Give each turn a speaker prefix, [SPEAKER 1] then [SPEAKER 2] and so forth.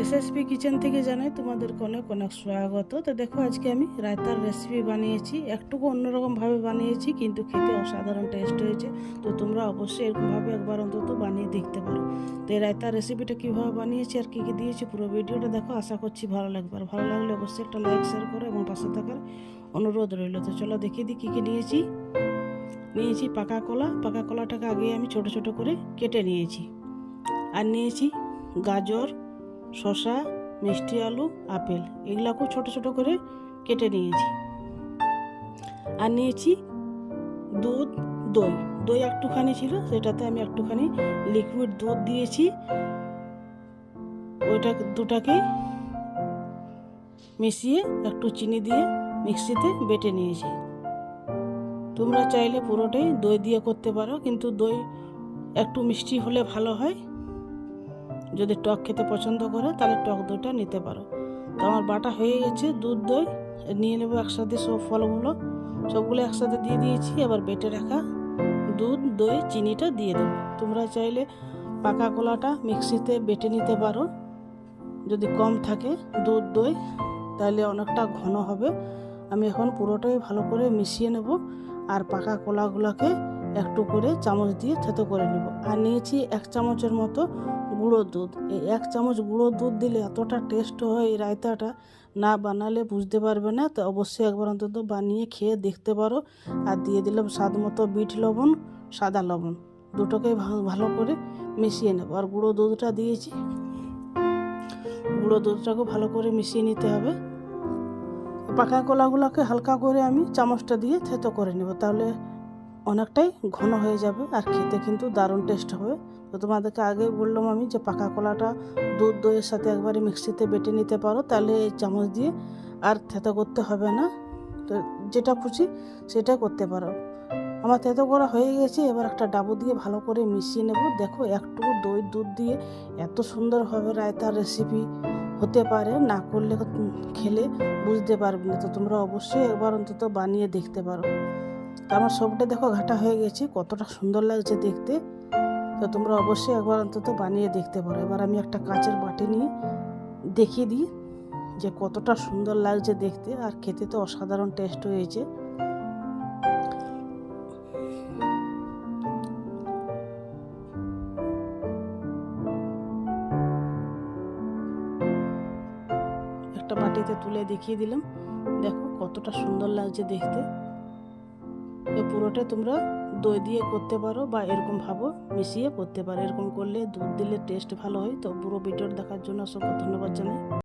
[SPEAKER 1] SSP kitchen থেকে জানাই তোমাদেরকে অনেক অনেক স্বাগত। তো দেখো, আজকে আমি রায়তার রেসিপি বানিয়েছি। একটুকু অন্যরকমভাবে বানিয়েছি, কিন্তু খেতে অসাধারণ টেস্ট হয়েছে। তো তোমরা অবশ্যই এরকমভাবে একবার অন্তত বানিয়ে দেখতে পারো। তো এই রায়তার রেসিপিটা কীভাবে বানিয়েছি আর কী কী দিয়েছি পুরো ভিডিওটা দেখো, আশা করছি ভালো লাগবে। আর ভালো লাগলে অবশ্যই একটা লাইক শেয়ার করো এবং পাশে থাকার অনুরোধ রইল। তো চলো দেখিয়ে দিই কী কী নিয়েছি। নিয়েছি পাকা কলা। পাকা কলাটাকে আগে আমি ছোট ছোট করে কেটে নিয়েছি। আর নিয়েছি গাজর শসা, মিষ্টি আলু, আপেল, এগুলাকেও ছোট ছোট করে কেটে নিয়েছি। আর নিয়েছি দুধ, দই। দই একটুখানি ছিল, সেটাতে আমি একটুখানি লিকুইড দুধ দিয়েছি। ওইটা দুটাকে মিশিয়ে একটু চিনি দিয়ে মিক্সিতে বেটে নিয়েছি। তোমরা চাইলে পুরোটাই দই দিয়ে করতে পারো, কিন্তু দই একটু মিষ্টি হলে ভালো হয়। যদি টক খেতে পছন্দ করে, তাহলে টক দইটা নিতে পারো। তো আমার বাটা হয়ে গেছে, দুধ দই। নিয়ে নেব একসাথে সব ফলগুলো। সবগুলো একসাথে দিয়ে দিয়েছি, এবার বেটে রাখা দুধ, দই, চিনিটা দিয়ে দেবো। তোমরা চাইলে পাকা কলাটা মিক্সিতে বেটে নিতে পারো। যদি কম থাকে দুধ, দই, তাহলে অনেকটা ঘন হবে। আমি এখন পুরোটাই ভালো করে মিশিয়ে নেব। আর পাকা কলাগুলোকে একটু করে চামচ দিয়ে থেতো করে নেব। আর নিয়েছি এক চামচের মতো গুঁড়ো দুধ। এই এক চামচ গুঁড়ো দুধ দিলে এতটা টেস্ট হয় এই রায়তাটা, না বানালে বুঝতে পারবে না। তো অবশ্যই একবার অন্তত বানিয়ে খেয়ে দেখতে পারো। আর দিয়ে দিলাম স্বাদ মতো বিট লবণ, সাদা লবণ। দুটোকে ভালো করে মিশিয়ে নেব। আর গুঁড়ো দুধটা দিয়েছি। গুঁড়ো দুধটাকে ভালো করে মিশিয়ে নিতে হবে। পাকা কলাগুলোকে হালকা করে আমি চামচটা দিয়ে থেতো করে নেব। তাহলে অনেকটাই ঘন হয়ে যাবে আর খেতে কিন্তু দারুণ টেস্ট হবে। তো তোমাদেরকে আগে বললাম আমি যে পাকা কলাটা দুধ, দইয়ের সাথে একবারে মিক্সিতে বেটে নিতে পারো, তাহলে এই চামচ দিয়ে আর থেতো করতে হবে না। তো যেটা খুশি সেটা করতে পারো। আমার থেতো করা হয়ে গেছে, এবার একটা ডাবু দিয়ে ভালো করে মিশিয়ে নেব। দেখো একটু দই, দুধ দিয়ে এত সুন্দরভাবে রায়তার রেসিপি হতে পারে, না করলে খেলে বুঝতে পারবে না। তো তোমরা অবশ্যই একবার অন্তত বানিয়ে দেখতে পারো। আমার সবটা দেখো ঘাটা হয়ে গেছে, কতটা সুন্দর লাগছে দেখতে। তো তোমরা অবশ্যই একবার অন্তত বানিয়ে দেখতে পারো। এবার আমি একটা কাঁচের বাটি নিয়ে দেখিয়ে দিই যে কতটা সুন্দর লাগছে দেখতে, আর খেতে তো অসাধারণ টেস্ট হয়েছে। একটা বাটিতে তুলে দেখিয়ে দিলাম। দেখো কতটা সুন্দর লাগছে দেখতে। এ পুরোটা তোমরা দই দিয়ে করতে পারো বা এরকম ভাবো, মিশিয়ে করতে পারো। এরকম করলে দুধ দিলে টেস্ট ভালো হয়। তো পুরো ভিডিওর দেখার জন্য অসংখ্য ধন্যবাদ জানাই।